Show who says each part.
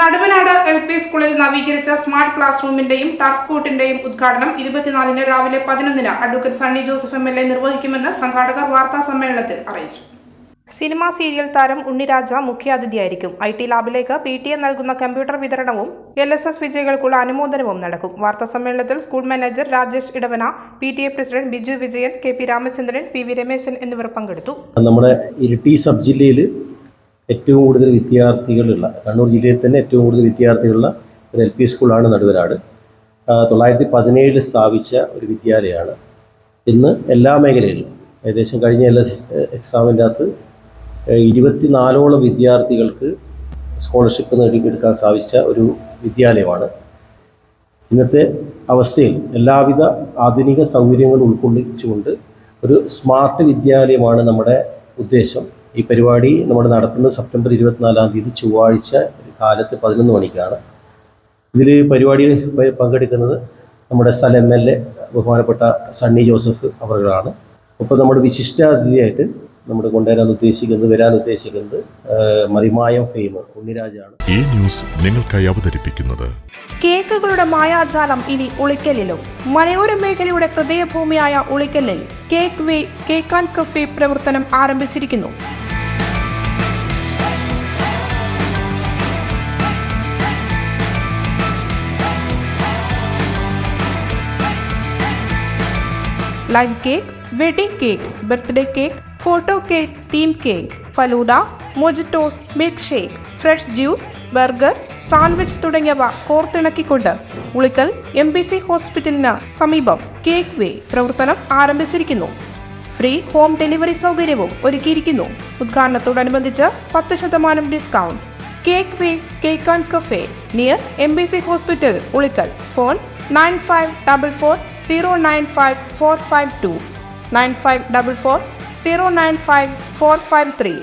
Speaker 1: Naduvanad L P സ്കൂളിൽ നവീകരിച്ച smart class റൂമിന്റെയും ടർഫ് കോർട്ടിന്റെയും ഉദ്ഘാടനം ഇരുപത്തിനാലിന് രാവിലെ പതിനൊന്നിന് advocate Sunny Joseph M L A നിർവഹിക്കുമെന്ന് സംഘാടകർ വാർത്താ സമ്മേളനത്തിൽ അറിയിച്ചു. സിനിമാ സീരിയൽ താരം ഉണ്ണിരാജ മുഖ്യാതിഥിയായിരിക്കും. ഐ ടി ലാബിലേക്ക് പി ടി എ നൽകുന്ന കമ്പ്യൂട്ടർ വിതരണവും എൽ എസ് എസ് വിജയികൾക്കുള്ള അനുമോദനവും നടക്കും. വാർത്താ സമ്മേളനത്തിൽ school manager Rajesh Edavana P T A president Biju Vijayan K P Ramachandran P V Rameshan എന്നിവർ പങ്കെടുത്തു.
Speaker 2: നമ്മുടെ ഇരിട്ടി സബ് ജില്ലയിൽ ഏറ്റവും കൂടുതൽ വിദ്യാർത്ഥികളുള്ള കണ്ണൂർ ജില്ലയിൽ തന്നെ ഏറ്റവും കൂടുതൽ വിദ്യാർത്ഥികളുള്ള ഒരു എൽ പി സ്കൂളാണ് നടുവനാട്. തൊള്ളായിരത്തി പതിനേഴിൽ സ്ഥാപിച്ച ഒരു വിദ്യാലയമാണ്. ഇന്ന് എല്ലാ മേഖലയിലും ഏകദേശം കഴിഞ്ഞ എസ് എക്സാമിന്റെ അകത്ത് ഇരുപത്തിനാലോളം വിദ്യാർത്ഥികൾക്ക് സ്കോളർഷിപ്പ് നേടിയെടുക്കാൻ സാധിച്ച ഒരു വിദ്യാലയമാണ്. ഇന്നത്തെ അവസ്ഥയിൽ എല്ലാവിധ ആധുനിക സൗകര്യങ്ങൾ ഉൾക്കൊള്ളിച്ചുകൊണ്ട് ഒരു സ്മാർട്ട് വിദ്യാലയമാണ് നമ്മുടെ ഉദ്ദേശം. ഈ പരിപാടി നമ്മൾ നടത്തുന്നത് സെപ്റ്റംബർ ഇരുപത്തിനാലാം തീയതി ചൊവ്വാഴ്ച കാലത്ത് പതിനൊന്ന് മണിക്കാണ്. ഇതിൽ പരിപാടിയിൽ പങ്കെടുക്കുന്നത് നമ്മുടെ സ്ഥല എം എൽ എ ബഹുമാനപ്പെട്ട സണ്ണി ജോസഫ് അവരുടെയാണ് ഇപ്പോൾ നമ്മുടെ വിശിഷ്ടാതിഥിയായിട്ട് നമ്മൾ കൊണ്ടുവരാൻ ഉദ്ദേശിക്കുന്നത് വരാൻ ഉദ്ദേശിക്കുന്നത് മറിമായം ഫെയിമോ ഉണ്ണിരാജാണ്.
Speaker 3: ഈ ന്യൂസ് നിങ്ങൾക്കായി അവതരിപ്പിക്കുന്നത്
Speaker 1: കേക്കുകളുടെ മായാജാലം ഇനി ഉളിക്കലിലും. മലയോര മേഖലയുടെ ഹൃദയഭൂമിയായ ഉളിക്കലിൽ cake way cake and cafe പ്രവർത്തനം ആരംഭിച്ചിരിക്കുന്നു. Live cake wedding cake birthday cake photo cake theme cake falooda mojitos milk shake fresh juice burger sandwich തുടങ്ങിയവ കോർത്തിണക്കിക്കൊണ്ട് ഉളിക്കൽ എം ബി സി ഹോസ്പിറ്റലിന് സമീപം കേക്ക് വേ പ്രവർത്തനം ആരംഭിച്ചിരിക്കുന്നു. ഫ്രീ ഹോം ഡെലിവറി സൗകര്യവും ഒരുക്കിയിരിക്കുന്നു. ഉദ്ഘാടനത്തോടനുബന്ധിച്ച് പത്ത് ശതമാനം discount. Cake way cake and cafe near M B C hospital Ulikkal. Phone nine five double four zero nine five four five two. Nine five double four zero nine five four five three.